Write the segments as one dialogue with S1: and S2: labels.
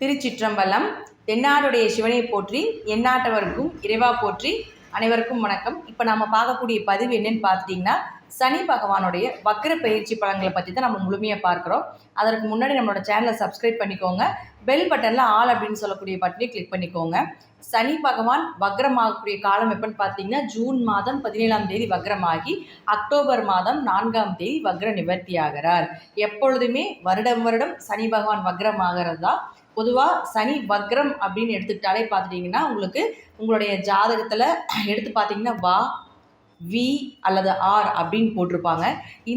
S1: திருச்சிற்றம்பலம் தென்னாடுடைய சிவனை போற்றி எந்நாட்டவருக்கும் இறைவா போற்றி அனைவருக்கும் வணக்கம். இப்போ நம்ம பார்க்கக்கூடிய பதிவு என்னன்னு பார்த்துட்டிங்கன்னா சனி பகவானுடைய வக்ர பயிற்சி பலன்களை பற்றி தான் நம்ம முழுமையாக பார்க்குறோம். அதற்கு முன்னாடி நம்மளோட சேனலை சப்ஸ்கிரைப் பண்ணிக்கோங்க. பெல் பட்டனில் ஆல் அப்படின்னு சொல்லக்கூடிய பட்டனையும் கிளிக் பண்ணிக்கோங்க. சனி பகவான் வக்ரமாகக்கூடிய காலம் எப்போன்னு பார்த்தீங்கன்னா ஜூன் மாதம் பதினேழாம் தேதி வக்ரமாகி அக்டோபர் மாதம் நான்காம் தேதி வக்ர நிவர்த்தி ஆகிறார். எப்பொழுதுமே வருடம் வருடம் சனி பகவான் வக்ரமாகிறது? தான் பொதுவாக சனி வக்ரம் அப்படின்னு எடுத்துக்கிட்டாலே பார்த்துட்டிங்கன்னா உங்களுக்கு உங்களுடைய ஜாதகத்தில் எடுத்து பார்த்தீங்கன்னா வா வி அல்லது ஆர் அப்படின்னு போட்டிருப்பாங்க.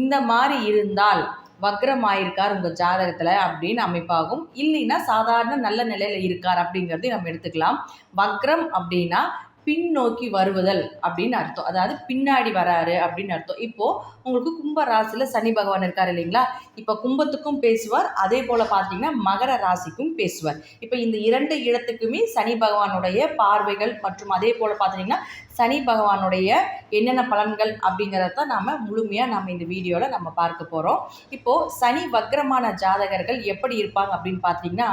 S1: இந்த மாதிரி இருந்தால் வக்ரம் ஆயிருக்கார் உங்கள் ஜாதகத்தில் அப்படின்னு அமைப்பாகும். இல்லைன்னா சாதாரண நல்ல நிலையில் இருக்கார் அப்படிங்கிறதையும் நம்ம எடுத்துக்கலாம். வக்ரம் அப்படின்னா பின்னோக்கி வருவதல் அப்படின்னு அர்த்தம். அதாவது பின்னாடி வராரு அப்படின்னு அர்த்தம். இப்போது உங்களுக்கு கும்ப ராசியில் சனி பகவான் இருக்கார் இல்லைங்களா? இப்போ கும்பத்துக்கும் பேசுவார். அதே போல் பார்த்தீங்கன்னா மகர ராசிக்கும் பேசுவார். இப்போ இந்த இரண்டு இடத்துக்குமே சனி பகவானுடைய பார்வைகள் மற்றும் அதே போல் பார்த்தீங்கன்னா சனி பகவானுடைய என்னென்ன பலன்கள் அப்படிங்கிறத தான் நாம் முழுமையாக நம்ம இந்த வீடியோவில் நம்ம பார்க்க போகிறோம் இப்போது சனி வக்ரமான ஜாதகர்கள் எப்படி இருப்பாங்க அப்படின்னு பார்த்தீங்கன்னா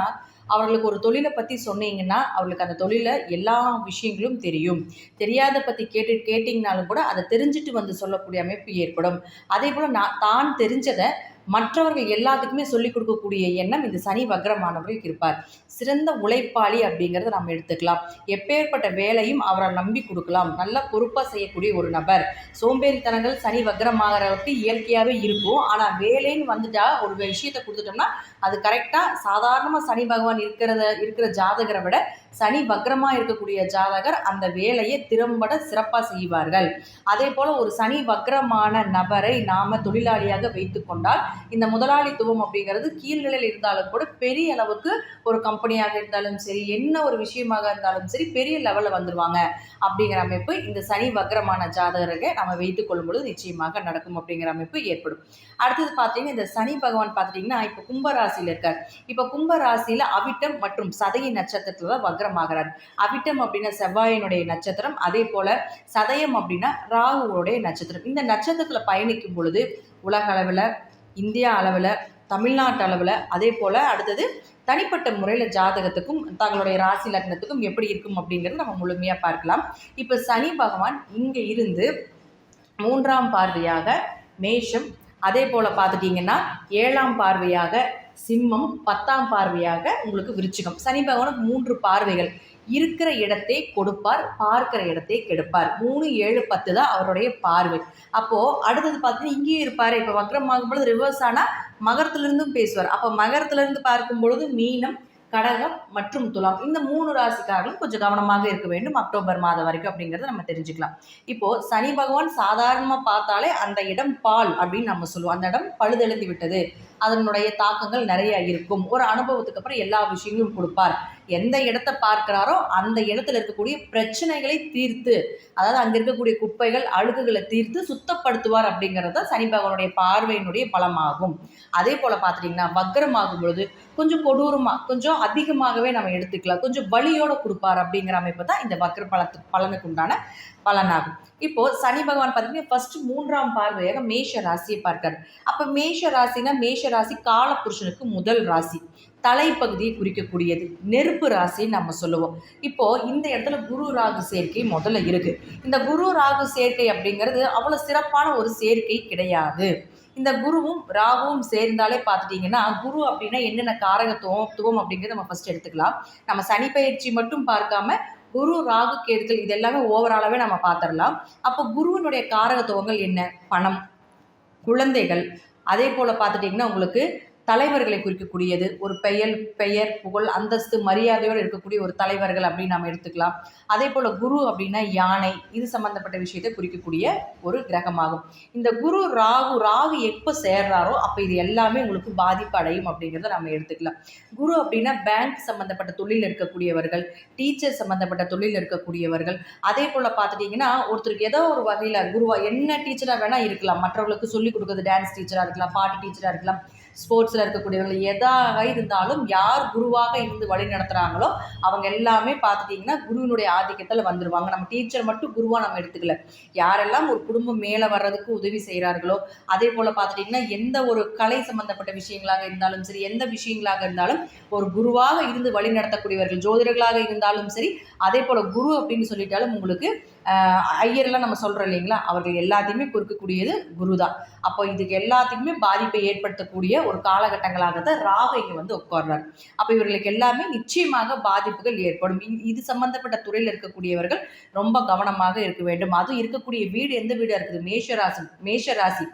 S1: அவர்களுக்கு ஒரு தொழிலை பற்றி சொன்னீங்கன்னா அவர்களுக்கு அந்த தொழிலில் எல்லா விஷயங்களும் தெரியும். தெரியாத பற்றி கேட்டு கேட்டிங்கனாலும் கூட அதை தெரிஞ்சுட்டு வந்து சொல்லக்கூடிய அமைப்பு ஏற்படும். அதே போல் நான் தான் தெரிஞ்சதை மற்றவர்கள் எல்லாத்துக்குமே சொல்லிக் கொடுக்கக்கூடிய எண்ணம் இந்த சனி வக்ரமானவர்களுக்கு இருப்பார். சிறந்த உழைப்பாளி அப்படிங்கிறத நம்ம எடுத்துக்கலாம். எப்பேற்பட்ட வேலையும் அவரை நம்பி கொடுக்கலாம். நல்ல பொறுப்பாக செய்யக்கூடிய ஒரு நபர். சோம்பேறித்தனங்கள் சனி வக்ரமாகிறவருக்கு இயற்கையாகவே இருக்கும். ஆனால் வேலைன்னு வந்துட்டா ஒரு விஷயத்தை கொடுத்துட்டோம்னா அது கரெக்டாக சாதாரணமாக சனி பகவான் இருக்கிறத இருக்கிற ஜாதகரை விட சனி வக்ரமாக இருக்கக்கூடிய ஜாதகர் அந்த வேலையை திறம்பட சிறப்பாக செய்வார்கள். அதே போல் ஒரு சனி வக்ரமான நபரை நாம் தொழிலாளியாக வைத்து கொண்டால் இந்த முதலாளித்துவம் அப்படிங்கிறது கீழ்நிலையில் இருந்தாலும் கூட பெரிய அளவுக்கு ஒரு கம்பெனியாக இருந்தாலும் சரி என்ன ஒரு விஷயமாக இருந்தாலும் சரி பெரிய லெவலில் வந்துடுவாங்க அப்படிங்கிற அமைப்பு இந்த சனி வக்ரமான ஜாதகர்களை நம்ம வைத்துக் கொள்ளும் பொழுது நிச்சயமாக நடக்கும் அப்படிங்கிற அமைப்பு ஏற்படும். அடுத்தது பார்த்தீங்கன்னா இந்த சனி பகவான் பார்த்துட்டிங்கன்னா இப்போ கும்பராசியில் இருக்கார். இப்போ கும்பராசியில் அவிட்டம் மற்றும் சதய நட்சத்திரத்தில் தான் வக்ரமாகிறார். அவிட்டம் அப்படின்னா செவ்வாயினுடைய நட்சத்திரம் அதே போல் சதயம் அப்படின்னா ராகுவோடைய நட்சத்திரம். இந்த நட்சத்திரத்தில் பயணிக்கும் பொழுது உலக அளவில் இந்தியா அளவில் தமிழ்நாட்டு அளவில் அதே போல் அடுத்தது தனிப்பட்ட முறையில் ஜாதகத்துக்கும் தங்களுடைய ராசி லக்னத்துக்கும் எப்படி இருக்கும் அப்படிங்கிறது நம்ம முழுமையாக பார்க்கலாம். இப்போ சனி பகவான் இங்கே இருந்து மூன்றாம் பார்வையாக மேஷம் அதே போல் பார்த்துட்டிங்கன்னா ஏழாம் பார்வையாக சிம்மம் பத்தாம் பார்வையாக உங்களுக்கு விருச்சிகம். சனி பகவானுக்கு மூன்று பார்வைகள். இருக்கிற இடத்தை கொடுப்பார் பார்க்கிற இடத்தை கெடுப்பார். மூணு ஏழு பத்து தான் அவருடைய பார்வை. அப்போது அடுத்தது பார்த்தீங்கன்னா இங்கேயே இருப்பார். இப்போ வக்ரமாகும் பொழுது ரிவர்ஸ் ஆனால் மகரத்துலேருந்தும் பேசுவார். அப்போ மகரத்துலேருந்து பார்க்கும் பொழுது மீனம் கடகம் மற்றும் துலாம். இந்த மூணு ராசிக்காரர்களும் கொஞ்சம் கவனமாக இருக்க வேண்டும் அக்டோபர் மாதம் வரைக்கும் அப்படிங்கிறத நம்ம தெரிஞ்சுக்கலாம். இப்போது சனி பகவான் சாதாரணமாக பார்த்தாலே அந்த இடம் பால் அப்படின்னு நம்ம சொல்லுவோம். அந்த இடம் பழுதெழுந்து விட்டது. அதனுடைய தாக்கங்கள் நிறைய இருக்கும். ஒரு அனுபவத்துக்கு அப்புறம் எல்லா விஷயங்களும் கொடுப்பார். எந்த இடத்த பார்க்கிறாரோ அந்த இடத்துல இருக்கக்கூடிய பிரச்சனைகளை தீர்த்து அதாவது அங்கே இருக்கக்கூடிய குப்பைகள் அழுகுகளை தீர்த்து சுத்தப்படுத்துவார் அப்படிங்கிறது சனி பகவானுடைய பார்வையினுடைய பலமாகும். அதே போல் பார்த்துட்டிங்கன்னா வக்ரமாகும் பொழுது கொஞ்சம் கொடூரமாக கொஞ்சம் அதிகமாகவே நம்ம எடுத்துக்கலாம். கொஞ்சம் வழியோடு கொடுப்பார் அப்படிங்கிற அமைப்பு தான் இந்த வக்ர பலத்து பலனுக்கு உண்டான பலனாகும். இப்போது சனி பகவான் பார்த்தீங்கன்னா ஃபர்ஸ்ட் மூன்றாம் பார்வையாக மேஷ ராசியை பார்க்கார் அப்போ மேஷ ராசினா மேஷ ராசி காலபுருஷனுக்கு முதல் ராசி. தலைப்பகுதியை குறிக்கக்கூடியது. நெருப்பு ராசின்னு நம்ம சொல்லுவோம். இப்போது இந்த இடத்துல குரு ராகு சேர்க்கை முதல்ல இருக்குது இந்த குரு ராகு சேர்க்கை அப்படிங்கிறது அவ்வளோ சிறப்பான ஒரு சேர்க்கை கிடையாது. இந்த குருவும் ராகுவும் சேர்ந்தாலே பார்த்துட்டிங்கன்னா குரு அப்படின்னா என்னென்ன காரகத்துவம் துவம் அப்படிங்கிறத நம்ம ஃபஸ்ட் எடுத்துக்கலாம். நம்ம சனி பயிற்சி மட்டும் பார்க்காம குரு ராகு கேதுகள் இது எல்லாமே ஓவராலாகவே நம்ம பார்த்துடலாம். அப்போ குருவினுடைய காரகத்துவங்கள் என்ன? பணம் குழந்தைகள். அதே போல் பார்த்துட்டிங்கன்னா உங்களுக்கு தலைவர்களை குறிக்கக்கூடியது ஒரு பெயர் பெயர் புகழ் அந்தஸ்து மரியாதையோடு இருக்கக்கூடிய ஒரு தலைவர்கள் அப்படின்னு நம்ம எடுத்துக்கலாம். அதே போல் குரு அப்படின்னா யானை இது சம்மந்தப்பட்ட விஷயத்தை குறிக்கக்கூடிய ஒரு கிரகமாகும். இந்த குரு ராகு ராகு எப்போ சேர்றாரோ அப்போ இது எல்லாமே உங்களுக்கு பாதிப்பு அடையும் அப்படிங்கிறத நம்ம எடுத்துக்கலாம். குரு அப்படின்னா பேங்க் சம்மந்தப்பட்ட தொழில் இருக்கக்கூடியவர்கள் டீச்சர் சம்மந்தப்பட்ட தொழில் இருக்கக்கூடியவர்கள். அதே போல் பார்த்துட்டிங்கன்னா ஒருத்தருக்கு ஏதோ ஒரு வகையில் குருவா என்ன டீச்சராக வேணால் இருக்கலாம். மற்றவர்களுக்கு சொல்லிக் கொடுக்குறது டான்ஸ் டீச்சராக இருக்கலாம் பாட்டு டீச்சராக இருக்கலாம். ஸ்போர்ட்ஸில் இருக்கக்கூடியவர்கள் எதாக இருந்தாலும் யார் குருவாக இருந்து வழி நடத்துகிறாங்களோ அவங்க எல்லாமே பார்த்துட்டிங்கன்னா குருவினுடைய ஆதிக்கத்தில் வந்துடுவாங்க நம்ம டீச்சர் மட்டும் குருவாக நம்ம எடுத்துக்கல. யாரெல்லாம் ஒரு குடும்பம் மேலே வர்றதுக்கு உதவி செய்கிறார்களோ அதே போல் பார்த்துட்டிங்கன்னா எந்த ஒரு கலை சம்மந்தப்பட்ட விஷயங்களாக இருந்தாலும் சரி எந்த விஷயங்களாக இருந்தாலும் ஒரு குருவாக இருந்து வழி நடத்தக்கூடியவர்கள் ஜோதிடர்களாக இருந்தாலும் சரி அதே போல் குரு அப்படின்னு சொல்லிட்டாலும் உங்களுக்கு ஐயர்லாம் நம்ம சொல்கிறோம் இல்லைங்களா? அவர்கள் எல்லாத்தையுமே குறிக்கக்கூடியது குரு தான் அப்போ இதுக்கு எல்லாத்துக்குமே பாதிப்பை ஏற்படுத்தக்கூடிய ஒரு காலகட்டங்களாக தான் ராகு இங்கே வந்து உட்கார்றார். அப்போ இவர்களுக்கு எல்லாமே நிச்சயமாக பாதிப்புகள் ஏற்படும். இ- இது சம்பந்தப்பட்ட துறையில் இருக்கக்கூடியவர்கள் ரொம்ப கவனமாக இருக்க வேண்டும். அதுவும் இருக்கக்கூடிய வீடு எந்த வீடாக இருக்குது? மேஷராசி மேஷராசி.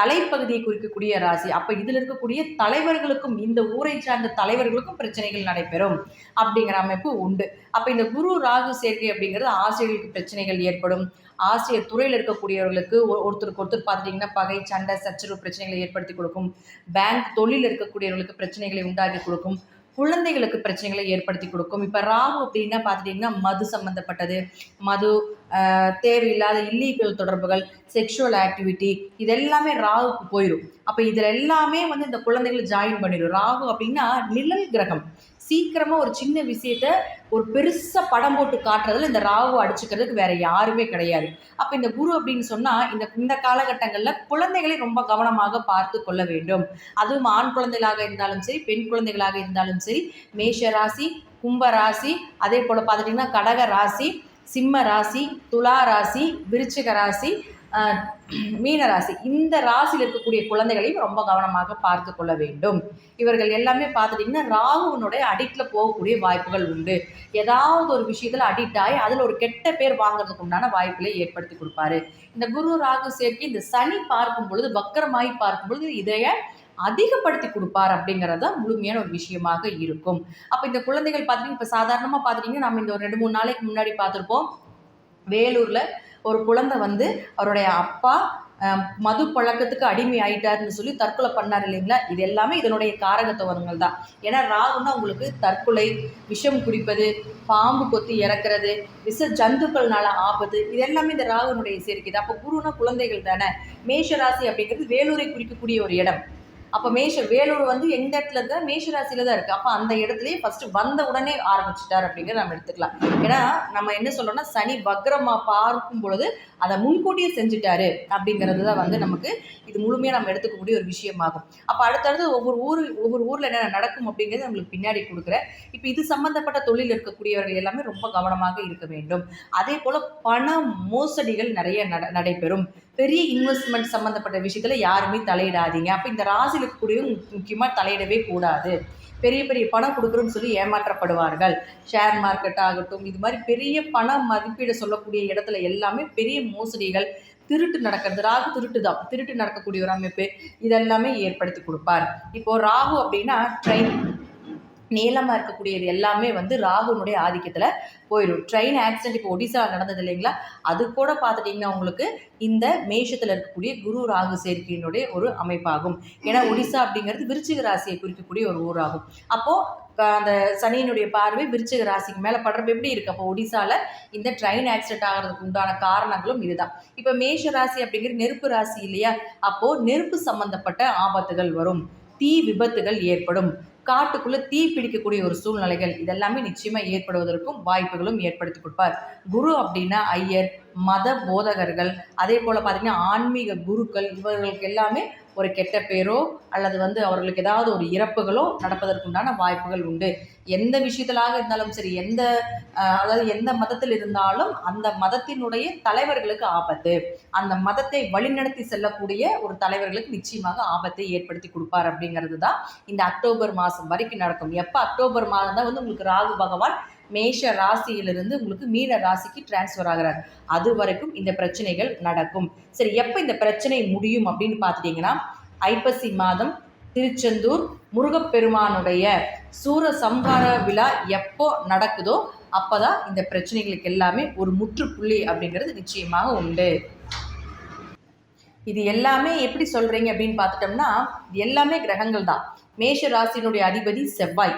S1: தலைப்பகுதியை குறிக்கக்கூடிய ராசி. அப்போ இதில் இருக்கக்கூடிய தலைவர்களுக்கும் இந்த ஊரை சார்ந்த தலைவர்களுக்கும் பிரச்சனைகள் நடைபெறும் அப்படிங்கிற அமைப்பு உண்டு. அப்போ இந்த குரு ராகு சேர்க்கை அப்படிங்கிறது ஆசிரியர்களுக்கு பிரச்சனைகள் ஏற்படும். ஆசிரியர் துறையில் இருக்கக்கூடியவர்களுக்கு ஒ- ஒருத்தருக்கு ஒருத்தர் பார்த்துட்டிங்கன்னா பகை சண்டை சச்சரவு பிரச்சனைகளை ஏற்படுத்தி கொடுக்கும். பேங்க் தொழில் இருக்கக்கூடியவர்களுக்கு பிரச்சனைகளை உண்டாக்கி கொடுக்கும். குழந்தைகளுக்கு பிரச்சனைகளை ஏற்படுத்தி கொடுக்கும். இப்போ ராகு அப்படின்னா பார்த்துட்டிங்கன்னா மது சம்மந்தப்பட்டது மது தேவையில்லாத இல்லீகல் தொடர்புகள் செக்ஷுவல் ஆக்டிவிட்டி இதெல்லாமே ராகுக்கு போயிடும் அப்போ இதில் எல்லாமே வந்து இந்த குழந்தைகள் ஜாயின் பண்ணிடும் ராகு அப்படின்னா நிழல் கிரகம். சீக்கிரமாக ஒரு சின்ன விஷயத்த ஒரு பெருசாக படம் போட்டு காட்டுறதுல இந்த ராகு அடிச்சுக்கிறதுக்கு வேற யாருமே கிடையாது. அப்போ இந்த குரு அப்படின்னு சொன்னால் இந்த இந்த காலகட்டங்களில் குழந்தைகளை ரொம்ப கவனமாக பார்த்து கொள்ள வேண்டும். அதுவும் ஆண் குழந்தைகளாக இருந்தாலும் சரி பெண் குழந்தைகளாக இருந்தாலும் சரி மேஷ ராசி கும்ப ராசி அதே போல் பார்த்துட்டிங்கன்னா கடக ராசி சிம்ம ராசி துலா ராசி விருச்சிக ராசி மீன ராசி இந்த ராசியில் இருக்கக்கூடிய குழந்தைகளையும் ரொம்ப கவனமாக பார்த்து கொள்ள வேண்டும். இவர்கள் எல்லாமே பார்த்துட்டிங்கன்னா ராகுவனுடைய அடிக்டில் போகக்கூடிய வாய்ப்புகள் உண்டு. ஏதாவது ஒரு விஷயத்தில் அடிக்ட் ஆகி அதில் ஒரு கெட்ட பேர் வாங்குறதுக்கு உண்டான வாய்ப்புகளை ஏற்படுத்தி கொடுப்பாரு. இந்த குரு ராகு சேர்க்கை இந்த சனி பார்க்கும் பொழுது வக்கரமாகி பார்க்கும் பொழுது இதைய அதிகப்படுத்தி கொடுப்பார் அப்படிங்கிறது தான் முழுமையான ஒரு விஷயமாக இருக்கும். அப்போ இந்த குழந்தைகள் பார்த்துட்டிங்கன்னா இப்போ சாதாரணமாக பார்த்துட்டிங்கன்னா நம்ம இந்த ஒரு ரெண்டு மூணு நாளைக்கு முன்னாடி பார்த்துருப்போம். வேலூரில் ஒரு குழந்தை வந்து அவருடைய அப்பா மது பழக்கத்துக்கு அடிமை ஆயிட்டாருன்னு சொல்லி தற்கொலை பண்ணார் இல்லைங்களா? இது எல்லாமே இதனுடைய காரகத்துவங்கள் தான். ஏன்னா ராகுன்னா உங்களுக்கு தற்கொலை விஷம் குடிப்பது பாம்பு கொத்தி இறக்குறது விஷ ஜந்துக்கள்னால ஆபத்து இது எல்லாமே இந்த ராகுனுடைய சேர்க்குது அப்போ குருனா குழந்தைகள் தானே? மேஷ ராசி அப்படிங்கிறது வேலூரை குறிக்கக்கூடிய ஒரு இடம். அப்போ மேஷ வேலூர் வந்து எந்த இடத்துல இருக்கா மேஷ ராசியில தான் இருக்குது அப்போ அந்த இடத்துலயே ஃபர்ஸ்ட் வந்த உடனே ஆரம்பிச்சிட்டார் அப்படிங்கிறத நம்ம எடுத்துக்கலாம். ஏன்னா நம்ம என்ன சொல்றோம்னா சனி பக்ரமா பார்க்கும் பொழுது அதை முன்கூட்டியே செஞ்சுட்டாரு அப்படிங்கிறது தான் வந்து நமக்கு இது முழுமையாக நம்ம எடுத்துக்கக்கூடிய ஒரு விஷயமாகும். அப்போ அடுத்தடுத்து ஒவ்வொரு ஊர் ஒவ்வொரு ஊரில் என்ன நடக்கும் அப்படிங்கிறது நம்மளுக்கு பின்னாடி கொடுக்குறேன். இப்போ இது சம்பந்தப்பட்ட தொழில் இருக்கக்கூடியவர்கள் எல்லாமே ரொம்ப கவனமாக இருக்க வேண்டும். அதே போல் பண மோசடிகள் நிறைய நடைபெறும். பெரிய இன்வெஸ்ட்மெண்ட் சம்மந்தப்பட்ட விஷயத்தில் யாருமே தலையிடாதீங்க. அப்போ இந்த ராசியில் இருக்கக்கூடியவங்க முக்கியமாக தலையிடவே கூடாது. பெரிய பெரிய பணம் கொடுக்குறோன்னு சொல்லி ஏமாற்றப்படுவார்கள். ஷேர் மார்க்கெட் ஆகட்டும் இது மாதிரி பெரிய பண மதிப்பீடு சொல்லக்கூடிய இடத்துல எல்லாமே பெரிய மோசடிகள் திருட்டு நடக்கிறது. ராகு திருட்டு தான் திருட்டு நடக்கக்கூடிய ஒரு அமைப்பு இதெல்லாமே ஏற்படுத்தி கொடுப்பார். இப்போ ராகு அப்படின்னா ட்ரெயின் நீளமாக இருக்கக்கூடியது எல்லாமே வந்து ராகுனுடைய ஆதிக்கத்தில் போயிடும் ட்ரெயின் ஆக்சிடென்ட் இப்போ ஒடிசாவில் நடந்தது இல்லைங்களா? அது கூட பார்த்துட்டிங்கன்னா உங்களுக்கு இந்த மேஷத்தில் இருக்கக்கூடிய குரு ராகு சேர்க்கையினுடைய ஒரு அமைப்பாகும். ஏன்னா ஒடிசா அப்படிங்கிறது விருச்சிக ராசியை குறிக்கக்கூடிய ஒரு ஊராகும். அப்போது அந்த சனியினுடைய பார்வை விருச்சிக ராசிக்கு மேலே. படுறப்ப எப்படி இருக்கு? அப்போ ஒடிசாவில் இந்த ட்ரெயின் ஆக்சிடென்ட் ஆகிறதுக்கு உண்டான காரணங்களும் இதுதான். இப்போ மேஷ ராசி அப்படிங்கிற நெருப்பு ராசி இல்லையா? அப்போது நெருப்பு சம்பந்தப்பட்ட ஆபத்துகள் வரும். தீ விபத்துகள் ஏற்படும். காட்டுக்குள்ளே தீ பிடிக்கக்கூடிய ஒரு சூழ்நிலைகள் இதெல்லாமே நிச்சயமாக ஏற்படுவதற்கும் வாய்ப்புகளும் ஏற்படுத்தி கொடுப்பார். குரு அப்படின்னா ஐயர் மத போதகர்கள் அதே போல் பார்த்திங்கன்னா ஆன்மீக குருக்கள் இவர்களுக்கு எல்லாமே ஒரு கெட்ட பேரோ அல்லது வந்து அவர்களுக்கு ஏதாவது ஒரு இறப்புகளோ நடப்பதற்குண்டான வாய்ப்புகள் உண்டு. எந்த விஷயத்திலாக இருந்தாலும் சரி எந்த அதாவது எந்த மதத்தில் இருந்தாலும் அந்த மதத்தினுடைய தலைவர்களுக்கு ஆபத்து. அந்த மதத்தை வழிநடத்தி செல்லக்கூடிய ஒரு தலைவர்களுக்கு நிச்சயமாக ஆபத்தை ஏற்படுத்தி கொடுப்பார் அப்படிங்கிறது தான் இந்த அக்டோபர் மாதம் வரைக்கும் நடக்கும். எப்போ அக்டோபர் மாதம் தான் வந்து உங்களுக்கு ராகு பகவான் மேஷ ராசியிலிருந்து உங்களுக்கு மீன ராசிக்கு டிரான்ஸ்ஃபர் ஆகிறார். அது வரைக்கும் இந்த பிரச்சனைகள் நடக்கும். சரி எப்போ இந்த பிரச்சனை முடியும் அப்படின்னு பார்த்துட்டிங்கன்னா ஐப்பசி மாதம் திருச்செந்தூர் முருகப்பெருமானுடைய சூர சம்ஹார விழா எப்போ நடக்குதோ அப்போதான் இந்த பிரச்சனைகளுக்கு எல்லாமே ஒரு முற்றுப்புள்ளி அப்படிங்கிறது நிச்சயமாக உண்டு. இது எல்லாமே எப்படி சொல்கிறீங்க அப்படின்னு பார்த்துட்டோம்னா இது எல்லாமே கிரகங்கள் தான் மேஷ ராசியினுடைய அதிபதி செவ்வாய்.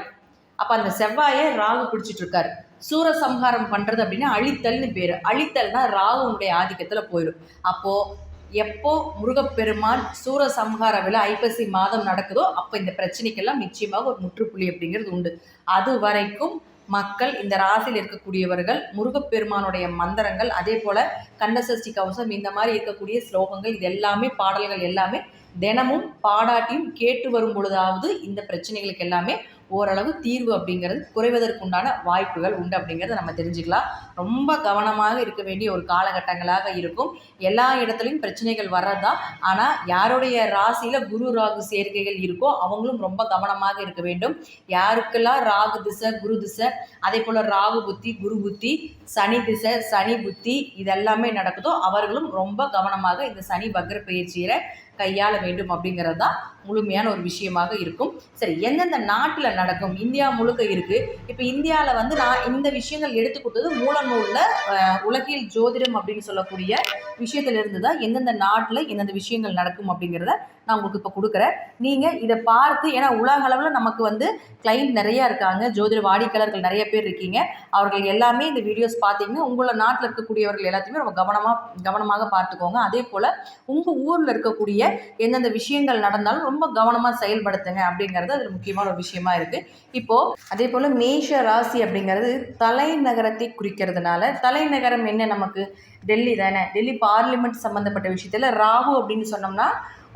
S1: அப்போ அந்த செவ்வாயை ராகு பிடிச்சிட்டு இருக்காரு சூரசம்ஹாரம் பண்ணுறது அப்படின்னா அழித்தல்னு பேர். அழித்தல்னா ராகுனுடைய ஆதிக்கத்தில் போயிடும். அப்போது எப்போ முருகப்பெருமான் சூரசம்ஹார விழா ஐப்பசி மாதம் நடக்குதோ அப்போ இந்த பிரச்சனைக்கெல்லாம் நிச்சயமாக ஒரு முற்றுப்புள்ளி அப்படிங்கிறது உண்டு. அது வரைக்கும் மக்கள் இந்த ராசியில் இருக்கக்கூடியவர்கள் முருகப்பெருமானுடைய மந்திரங்கள் அதே போல் கந்தசஷ்டி கவசம் இந்த மாதிரி இருக்கக்கூடிய ஸ்லோகங்கள் இது எல்லாமே பாடல்கள் எல்லாமே தினமும் பாடாட்டியும் கேட்டு வரும் பொழுதாவது இந்த பிரச்சனைகளுக்கு எல்லாமே ஓரளவு தீர்வு அப்படிங்கிறது குறைவதற்குண்டான வாய்ப்புகள் உண்டு அப்படிங்கிறத நம்ம தெரிஞ்சுக்கலாம். ரொம்ப கவனமாக இருக்க வேண்டிய ஒரு காலகட்டங்களாக இருக்கும். எல்லா இடத்துலையும் பிரச்சனைகள் வர்றதுதான். ஆனால் யாருடைய ராசியில் குரு ராகு சேர்க்கைகள் இருக்கோ அவங்களும் ரொம்ப கவனமாக இருக்க வேண்டும். யாருக்கெல்லாம் ராகு திசை குரு திசை அதே போல் ராகு புத்தி குரு புத்தி சனி திசை சனி புத்தி இதெல்லாமே நடக்குதோ அவர்களும் ரொம்ப கவனமாக இந்த சனி வக்ர பயிற்சியில் கையாள வேண்டும் அப்படிங்கிறது தான் முழுமையான ஒரு விஷயமாக இருக்கும். சரி எந்தெந்த நாட்டில் நடக்கும்? இந்தியா முழுக்க இருக்குது இப்போ இந்தியாவில் வந்து நான் இந்த விஷயங்கள் எடுத்து கொடுத்தது மூலநூலில் உலகில் ஜோதிடம் அப்படின்னு சொல்லக்கூடிய விஷயத்திலிருந்து தான் எந்தெந்த நாட்டில் எந்தெந்த விஷயங்கள் நடக்கும் அப்படிங்கிறத நான் உங்களுக்கு இப்போ கொடுக்குறேன். நீங்கள் இதை பார்த்து ஏன்னா உலக அளவில் நமக்கு வந்து கிளைண்ட் நிறையா இருக்காங்க. ஜோதிட வாடிக்கையாளர்கள் நிறைய பேர் இருக்கீங்க. அவர்கள் எல்லாமே இந்த வீடியோஸ் பார்த்தீங்கன்னா உங்களை நாட்டில் இருக்கக்கூடியவர்கள் எல்லாத்தையுமே ரொம்ப கவனமாக கவனமாக பார்த்துக்கோங்க. அதே போல் உங்கள் ஊரில் இருக்கக்கூடிய எந்தெந்த விஷயங்கள் நடந்தாலும் ரொம்ப கவனமாக செயல்படுத்துங்க அப்படிங்கிறது அதில் முக்கியமான ஒரு விஷயமா இருக்குது இப்போது அதே போல் மேஷ ராசி அப்படிங்கிறது தலைநகரத்தை குறிக்கிறதுனால தலைநகரம் என்ன நமக்கு? டெல்லி தானே. டெல்லி பார்லிமெண்ட் சம்மந்தப்பட்ட விஷயத்தில் ராகு அப்படின்னு சொன்னோம்னா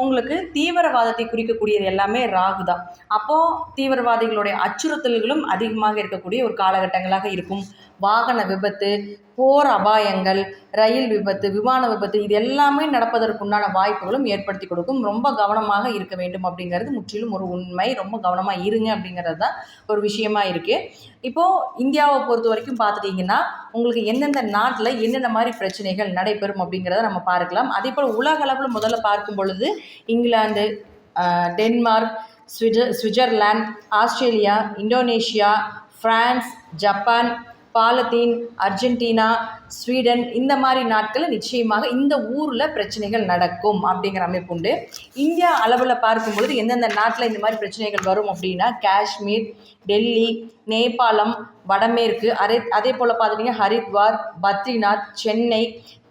S1: உங்களுக்கு தீவிரவாதத்தை குறிக்கக்கூடியது எல்லாமே ராகு தான். அப்போது தீவிரவாதிகளுடைய அச்சுறுத்தல்களும் அதிகமாக இருக்கக்கூடிய ஒரு காலகட்டங்களாக இருக்கும். வாகன விபத்து போர் அபாயங்கள் ரயில் விபத்து விமான விபத்து இது எல்லாமே நடப்பதற்குண்டான வாய்ப்புகளும் ஏற்படுத்தி கொடுக்கும். ரொம்ப கவனமாக இருக்க வேண்டும் அப்படிங்கிறது முற்றிலும் ஒரு உண்மை. ரொம்ப கவனமாக இருங்க அப்படிங்கிறது தான் ஒரு விஷயமா இருக்குது இப்போது இந்தியாவை பொறுத்த வரைக்கும் பார்த்துட்டிங்கன்னா உங்களுக்கு எந்தெந்த நாட்டில் என்னென்ன மாதிரி பிரச்சனைகள் நடைபெறும் அப்படிங்கிறத நம்ம பார்க்கலாம். அதே போல் உலக அளவில் முதல்ல பார்க்கும் பொழுது England Denmark Switzer Switzerland Australia Indonesia France Japan Palestine Argentina Sweden இந்த மாதிரி நாட்களில் நிச்சயமாக இந்த ஊரில் பிரச்சனைகள் நடக்கும் அப்படிங்கிற அமைப்பு உண்டு. இந்தியா அளவில் பார்க்கும்பொழுது எந்தெந்த நாட்டில் இந்த மாதிரி பிரச்சனைகள் வரும் அப்படின்னா காஷ்மீர் டெல்லி நேபாளம் வடமேற்கு அதே அதே போல் பார்த்துட்டிங்கன்னா ஹரித்வார் பத்ரிநாத் சென்னை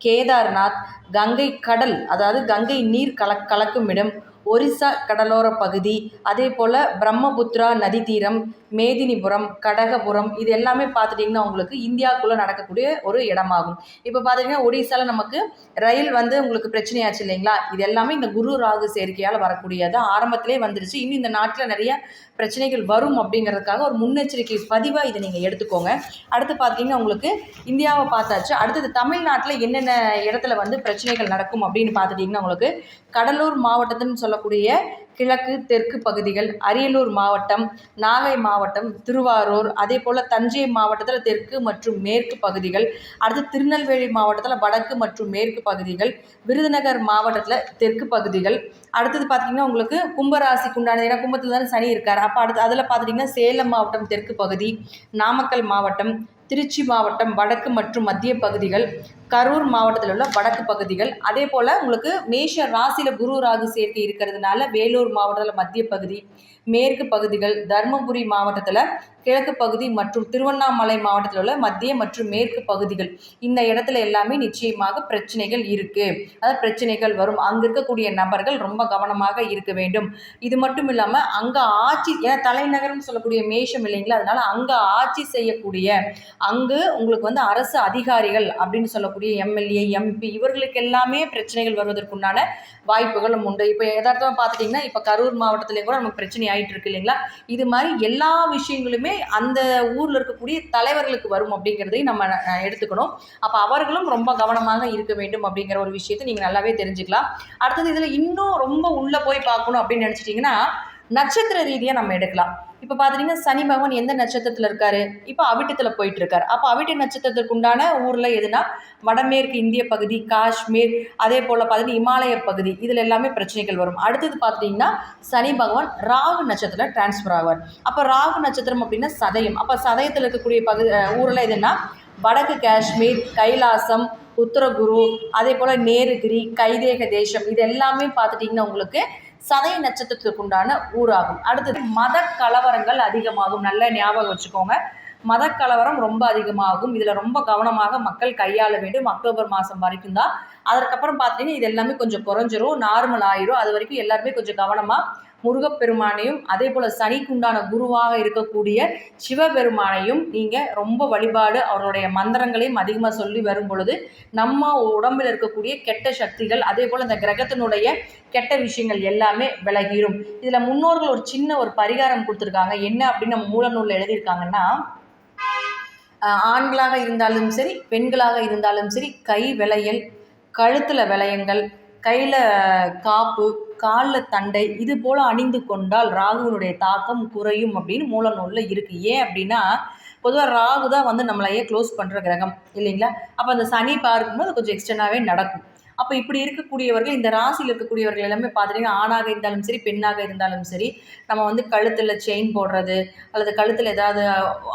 S1: கேதார்நாத் கங்கை கடல் அதாவது கங்கை நீர் கல கலக்கும் இடம் ஒரிசா கடலோர பகுதி அதே போல் பிரம்மபுத்திரா நதி தீரம் மேதினிபுரம் கடகபுரம் இது எல்லாமே பார்த்துட்டிங்கன்னா உங்களுக்கு இந்தியாவுக்குள்ளே நடக்கக்கூடிய ஒரு இடமாகும். இப்போ பார்த்தீங்கன்னா ஒடிசாவில் நமக்கு ரயில் வந்து உங்களுக்கு பிரச்சனையாச்சு இல்லைங்களா? இது எல்லாமே இந்த குரு ராகு சேர்க்கையால் வரக்கூடியது. ஆரம்பத்திலே வந்துருச்சு. இன்னும் இந்த நாட்டில் நிறைய பிரச்சனைகள் வரும் அப்படிங்கிறதுக்காக ஒரு முன்னெச்சரிக்கை பதிவாக இதை நீங்கள் எடுத்துக்கோங்க. அடுத்து பார்த்தீங்கன்னா உங்களுக்கு இந்தியாவை பார்த்தாச்சு. அடுத்தது தமிழ்நாட்டில் என்னென்ன இடத்துல வந்து பிரச்சனைகள் நடக்கும் அப்படின்னு பார்த்துட்டிங்கன்னா உங்களுக்கு கடலூர் மாவட்டத்துன்னு சொல்லக்கூடிய கிழக்கு தெற்கு பகுதிகள் அரியலூர் மாவட்டம் நாகை மாவட்டம் திருவாரூர் அதே போல் தஞ்சை மாவட்டத்தில் தெற்கு மற்றும் மேற்கு பகுதிகள் அடுத்து திருநெல்வேலி மாவட்டத்தில் வடக்கு மற்றும் மேற்கு பகுதிகள் விருதுநகர் மாவட்டத்தில் தெற்கு பகுதிகள் அடுத்தது பார்த்திங்கன்னா உங்களுக்கு கும்பராசிக்கு உண்டானது ஏன்னா கும்பத்தில் தானே சனி இருக்கார். அப்போ அடுத்து அதில் பார்த்துட்டிங்கன்னா சேலம் மாவட்டம் தெற்கு பகுதி நாமக்கல் மாவட்டம் திருச்சி மாவட்டம் வடக்கு மற்றும் மத்திய பகுதிகள் கரூர் மாவட்டத்தில் உள்ள வடக்கு பகுதிகள். அதே போல் உங்களுக்கு மேஷ ராசியில் குரு ராகு சேர்க்கை இருக்கிறதுனால வேலூர் மாவட்டத்தில் மத்திய பகுதி மேற்கு பகுதிகள் தருமபுரி மாவட்டத்தில் கிழக்கு பகுதி மற்றும் திருவண்ணாமலை மாவட்டத்தில் உள்ள மத்திய மற்றும் மேற்கு பகுதிகள். இந்த இடத்துல எல்லாமே நிச்சயமாக பிரச்சனைகள் இருக்குது அதாவது பிரச்சனைகள் வரும். அங்கே இருக்கக்கூடிய நபர்கள் ரொம்ப கவனமாக இருக்க வேண்டும். இது மட்டும் இல்லாமல் அங்கே ஆட்சி ஏன்னா தலைநகரம்னு சொல்லக்கூடிய மேஷம் இல்லைங்களா? அதனால் அங்கே ஆட்சி செய்யக்கூடிய அங்கு உங்களுக்கு வந்து அரசு அதிகாரிகள் அப்படின்னு சொல்லக்கூடிய எம்எல்ஏ எம்பி இவர்களுக்கு எல்லாமே பிரச்சனைகள் வருவதற்குண்டான வாய்ப்புகளும் உண்டு. இப்போ எதார்த்தமாக பார்த்துட்டிங்கன்னா இப்போ கரூர் மாவட்டத்திலே கூட நமக்கு பிரச்சனை ஆகிட்டு இருக்கு இல்லைங்களா? இது மாதிரி எல்லா விஷயங்களுமே அந்த ஊரில் இருக்கக்கூடிய தலைவர்களுக்கு வரும் அப்படிங்கிறதையும் நம்ம எடுத்துக்கணும். அப்போ அவர்களும் ரொம்ப கவனமாக இருக்க வேண்டும் அப்படிங்கிற ஒரு விஷயத்தை நீங்கள் நல்லாவே தெரிஞ்சுக்கலாம். அடுத்தது இதில் இன்னும் ரொம்ப உள்ளே போய் பார்க்கணும் அப்படின்னு நினச்சிட்டிங்கன்னா நட்சத்திர ரீதியாக நம்ம எடுக்கலாம். இப்போ பார்த்துட்டிங்கன்னா சனி பகவான் எந்த நட்சத்திரத்தில் இருக்காரு? இப்போ அவிட்டத்தில் போயிட்டு இருக்காரு அப்போ அவிட்ட நட்சத்திரத்துக்கு உண்டான ஊரில் எதுனா வடமேற்கு இந்திய பகுதி காஷ்மீர் அதே போல் பார்த்தீங்கன்னா இமாலய பகுதி. இதில் எல்லாமே பிரச்சனைகள் வரும். அடுத்தது பார்த்துட்டிங்கன்னா சனி பகவான் ராகு நட்சத்திரம் டிரான்ஸ்ஃபர் ஆவார். அப்போ ராகு நட்சத்திரம் அப்படின்னா சதயம். அப்போ சதயத்தில் இருக்கக்கூடிய பகுதி ஊரில் எதுனா வடக்கு காஷ்மீர் கைலாசம் உத்தரகுரு அதே போல் நேருகிரி கைதேக தேசம். இது எல்லாமே பார்த்துட்டிங்கன்னா உங்களுக்கு சதய நட்சத்திரத்துக்கு உண்டான ஊராகும். அடுத்தது மத கலவரங்கள் அதிகமாகும். நல்ல ஞாபகம் வச்சுக்கோங்க. மத கலவரம் ரொம்ப அதிகமாகும். இதில் ரொம்ப கவனமாக மக்கள் கையாள வேண்டும். அக்டோபர் மாதம் வரைக்கும் தான். அதற்கப்புறம் பார்த்தீங்கன்னா இது எல்லாமே கொஞ்சம் குறைஞ்சிரும். நார்மல் ஆயிரும். அது வரைக்கும் எல்லாருமே கொஞ்சம் கவனமாக முருகப்பெருமானையும் அதே போல் சனிக்குண்டான குருவாக இருக்கக்கூடிய சிவபெருமானையும் நீங்கள் ரொம்ப வழிபாடு அவருடைய மந்திரங்களையும் அதிகமாக சொல்லி வரும் பொழுது நம்ம உடம்பில் இருக்கக்கூடிய கெட்ட சக்திகள் அதே போல் இந்த கிரகத்தினுடைய கெட்ட விஷயங்கள் எல்லாமே விலகிரும். இதில் முன்னோர்கள் ஒரு சின்ன ஒரு பரிகாரம் கொடுத்துருக்காங்க. என்ன அப்படின்னு நம்ம மூலநூலில் எழுதியிருக்காங்கன்னா ஆண்களாக இருந்தாலும் சரி பெண்களாக இருந்தாலும் சரி கை விளையல் கழுத்தில் விளையங்கள் கையில் காப்பு காலில் தண்டை இது போல் அணிந்து கொண்டால் ராகுவினுடைய தாக்கம் குறையும் அப்படின்னு மூல நூலில் இருக்குது ஏன் அப்படின்னா பொதுவாக ராகு தான் வந்து நம்மளையே க்ளோஸ் பண்ணுற கிரகம் இல்லைங்களா? அப்போ அந்த சனி பார்க்கும்போது கொஞ்சம் எக்ஸ்டர்னாகவே நடக்கும். அப்போ இப்படி இருக்கக்கூடியவர்கள் இந்த ராசியில் இருக்கக்கூடியவர்கள் எல்லாமே பார்த்துட்டிங்கன்னா ஆணாக இருந்தாலும் சரி பெண்ணாக இருந்தாலும் சரி நம்ம வந்து கழுத்தில் செயின் போடுறது அல்லது கழுத்தில் ஏதாவது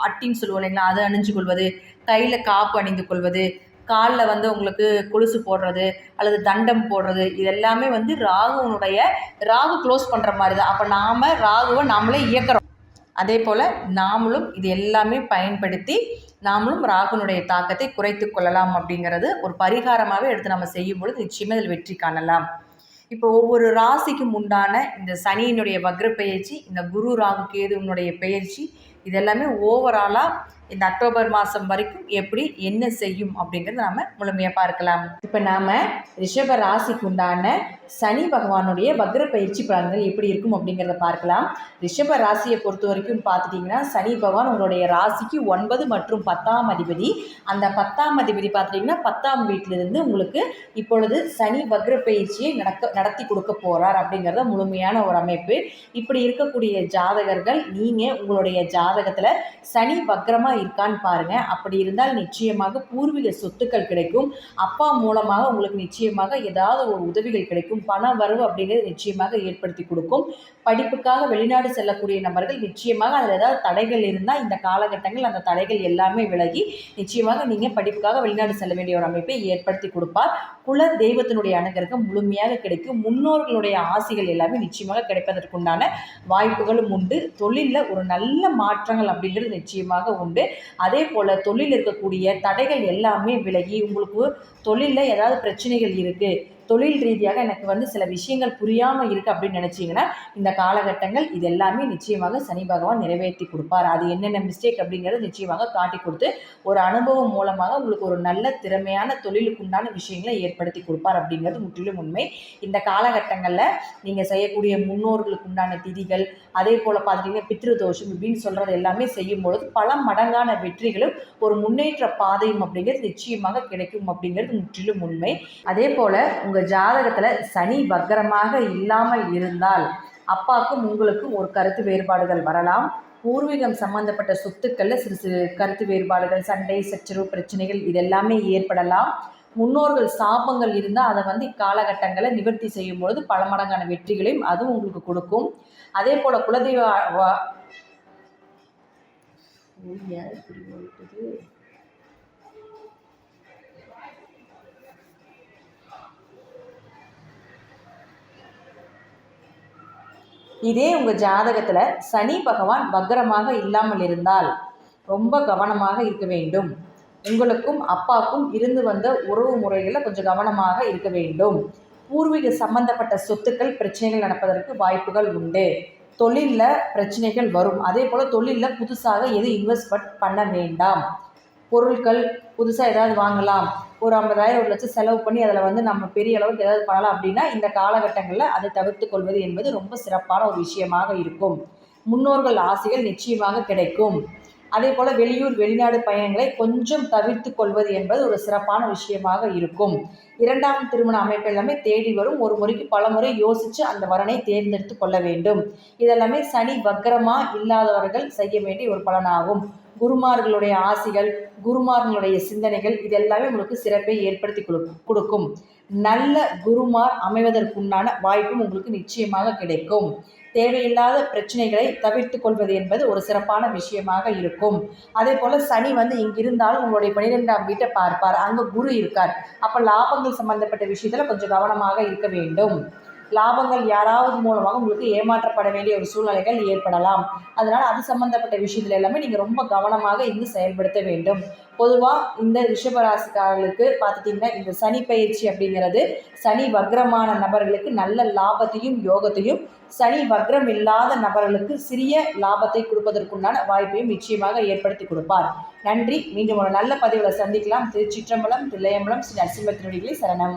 S1: அட்டின்னு சொல்லுவோம் இல்லைங்களா அதை அணிஞ்சு கொள்வது கையில் காப்பு அணிந்து கொள்வது காலில் வந்து உங்களுக்கு கொலுசு போடுறது அல்லது தண்டம் போடுறது இது எல்லாமே வந்து ராகுவனுடைய ராகு க்ளோஸ் பண்ணுற மாதிரி தான் அப்போ நாம் ராகுவை நாமளே இயக்கிறோம். அதே போல் நாமளும் இது எல்லாமே பயன்படுத்தி நாமளும் ராகுனுடைய தாக்கத்தை குறைத்து கொள்ளலாம் அப்படிங்கிறது ஒரு பரிகாரமாகவே எடுத்து நம்ம செய்யும் பொழுது நிச்சயமாக இதில் வெற்றி காணலாம். இப்போ ஒவ்வொரு ராசிக்கும் உண்டான இந்த சனியினுடைய வக்ர பெயர்ச்சி இந்த குரு ராகு கேதுவனுடைய பெயர்ச்சி இதெல்லாமே ஓவராலாக இந்த அக்டோபர் மாதம் வரைக்கும் எப்படி என்ன செய்யும் அப்படிங்கிறத நாம் முழுமையாக பார்க்கலாம். இப்போ நாம் ரிஷப ராசிக்கு உண்டான சனி பகவானுடைய வக்ர பயிற்சி பலன்கள் எப்படி இருக்கும் அப்படிங்கிறத பார்க்கலாம். ரிஷப ராசியை பொறுத்த வரைக்கும் பார்த்துட்டிங்கன்னா சனி பகவான் உங்களுடைய ராசிக்கு ஒன்பது மற்றும் பத்தாம் அதிபதி. அந்த பத்தாம் அதிபதி பார்த்துட்டிங்கன்னா பத்தாம் வீட்டிலிருந்து உங்களுக்கு இப்பொழுது சனி வக்ர பயிற்சியை நடக்க நடத்தி கொடுக்க போகிறார் அப்படிங்கிறத முழுமையான ஒரு அமைப்பு. இப்படி இருக்கக்கூடிய ஜாதகர்கள் நீங்கள் உங்களுடைய ஜாதகத்தில் சனி வக்ரமாக இருக்கான்னு பாருங்கள் அப்படி இருந்தால் நிச்சயமாக பூர்வீக சொத்துக்கள் கிடைக்கும். அப்பா மூலமாக உங்களுக்கு நிச்சயமாக ஏதாவது ஒரு உதவிகள் கிடைக்கும். பண வரவு அப்படிங்கிறது நிச்சயமாக ஏற்படுத்தி கொடுக்கும். படிப்புக்காக வெளிநாடு செல்லக்கூடிய நபர்கள் நிச்சயமாக அதில் ஏதாவது தடைகள் இருந்தால் இந்த காலகட்டங்கள் அந்த தடைகள் எல்லாமே விலகி நிச்சயமாக நீங்கள் படிப்புக்காக வெளிநாடு செல்ல வேண்டிய ஒரு அமைப்பை ஏற்படுத்தி கொடுப்பார். குல தெய்வத்தினுடைய அனுகிரகம் முழுமையாக கிடைக்கும். முன்னோர்களுடைய ஆசைகள் எல்லாமே நிச்சயமாக கிடைப்பதற்குண்டான வாய்ப்புகளும் உண்டு. தொழிலில் ஒரு நல்ல மாற்றங்கள் அப்படிங்கிறது நிச்சயமாக உண்டு. அதே போல் தொழில் இருக்கக்கூடிய தடைகள் எல்லாமே விலகி உங்களுக்கு தொழிலில் ஏதாவது பிரச்சனைகள் இருக்குது தொழில் ரீதியாக எனக்கு வந்து சில விஷயங்கள் புரியாமல் இருக்குது அப்படின்னு நினச்சிங்கன்னா இந்த காலகட்டங்கள் இது எல்லாமே நிச்சயமாக சனி பகவான் நிறைவேற்றி கொடுப்பார். அது என்னென்ன மிஸ்டேக் அப்படிங்கிறது நிச்சயமாக காட்டி கொடுத்து ஒரு அனுபவம் மூலமாக உங்களுக்கு ஒரு நல்ல திறமையான தொழிலுக்குண்டான விஷயங்களை ஏற்படுத்தி கொடுப்பார் அப்படிங்கிறது முற்றிலும் உண்மை. இந்த காலகட்டங்களில் நீங்கள் செய்யக்கூடிய முன்னோர்களுக்கு உண்டான திதிகள் அதே போல் பார்த்துட்டிங்கன்னா பித்ரு தோஷம் இப்படின்னு சொல்கிறது எல்லாமே செய்யும் பொழுது பல மடங்கான வெற்றிகளும் ஒரு முன்னேற்ற பாதையும் அப்படிங்கிறது நிச்சயமாக கிடைக்கும் அப்படிங்கிறது முற்றிலும் உண்மை. அதே போல் உங்கள் ஜாதகத்தில் சனி வக்கரமாக இல்லாமல் இருந்தால் அப்பாவுக்கும் உங்களுக்கும் ஒரு கருத்து வேறுபாடுகள் வரலாம். பூர்வீகம் சம்பந்தப்பட்ட சொத்துக்களில் சிறு சிறு கருத்து வேறுபாடுகள் சண்டை சச்சரவு பிரச்சனைகள் இதெல்லாமே ஏற்படலாம். முன்னோர்கள் சாபங்கள் இருந்தால் அதை வந்து இக்காலகட்டங்களை நிவர்த்தி செய்யும் பொழுது பல மடங்கான வெற்றிகளையும் அதுவும் உங்களுக்கு கொடுக்கும். அதே போல் குலதெய்வ வா- ஓ, ஏன் இப்படி ஓடுது? இதே உங்கள் ஜாதகத்தில் சனி பகவான் வக்ரமாக இல்லாமல் இருந்தால் ரொம்ப கவனமாக இருக்க வேண்டும். உங்களுக்கும் அப்பாவுக்கும் இருந்து வந்த உறவு முறைகளில் கொஞ்சம் கவனமாக இருக்க வேண்டும். பூர்வீக சம்பந்தப்பட்ட சொத்துக்கள் பிரச்சனைகள் நடப்பதற்கு வாய்ப்புகள் உண்டு. தொழிலில் பிரச்சனைகள் வரும். அதே போல் தொழிலில் புதுசாக எது இன்வெஸ்ட்மெண்ட் பண்ண வேண்டாம். பொருட்கள் புதுசாக ஏதாவது வாங்கலாம். ஒரு ஐம்பதாயிரம் ஒரு லட்சம் செலவு பண்ணி அதில் வந்து நம்ம பெரிய அளவுக்கு ஏதாவது பண்ணலாம் அப்படின்னா இந்த காலகட்டங்களில் அதை தவிர்த்து கொள்வது என்பது ரொம்ப சிறப்பான ஒரு விஷயமாக இருக்கும். முன்னோர்கள் ஆசைகள் நிச்சயமாக கிடைக்கும். அதே போல் வெளியூர் வெளிநாடு பயணங்களை கொஞ்சம் தவிர்த்து கொள்வது என்பது ஒரு சிறப்பான விஷயமாக இருக்கும். இரண்டாம் திருமண அமைப்பு எல்லாமே தேடி வரும். ஒரு முறைக்கு பல முறை யோசித்து அந்த வரனை தேர்ந்தெடுத்து கொள்ள வேண்டும். இதெல்லாமே சனி வக்கரமாக இல்லாதவர்கள் செய்ய வேண்டிய ஒரு பலனாகும். குருமார்களுடைய ஆசிகள் குருமார்களுடைய சிந்தனைகள் இதெல்லாமே உங்களுக்கு சிறப்பை ஏற்படுத்தி கொடுக்கும். நல்ல குருமார் அமைவதற்குண்டான வாய்ப்பும் உங்களுக்கு நிச்சயமாக கிடைக்கும். தேவையில்லாத பிரச்சனைகளை தவிர்த்து கொள்வது என்பது ஒரு சிறப்பான விஷயமாக இருக்கும். அதே போல் சனி வந்து இங்கிருந்தாலும் உங்களுடைய பன்னிரெண்டாம் வீட்டை பார்ப்பார். அங்கே குரு இருக்கார். அப்போ லாபங்கள் சம்பந்தப்பட்ட விஷயத்தில் கொஞ்சம் கவனமாக இருக்க வேண்டும். லாபங்கள் யாராவது மூலமாக உங்களுக்கு ஏமாற்றப்பட வேண்டிய ஒரு சூழ்நிலைகள் ஏற்படலாம். அதனால் அது சம்மந்தப்பட்ட விஷயத்துல எல்லாமே நீங்கள் ரொம்ப கவனமாக இருந்து செயல்படுத்த வேண்டும். பொதுவாக இந்த ரிஷபராசிக்காரர்களுக்கு பார்த்துட்டிங்கன்னா இந்த சனி பயிற்சி அப்படிங்கிறது சனி வக்ரமான நபர்களுக்கு நல்ல லாபத்தையும் யோகத்தையும் சனி வக்ரம் இல்லாத நபர்களுக்கு சிறிய லாபத்தை கொடுப்பதற்குண்டான வாய்ப்பையும் நிச்சயமாக ஏற்படுத்தி கொடுப்பார். நன்றி. மீண்டும் ஒரு நல்ல பதிவில் சந்திக்கலாம். திருச்சிற்றம்பலம் தில்லையம்பலம் ஸ்ரீ நரசிம்மத்தினுடைய சரணம்.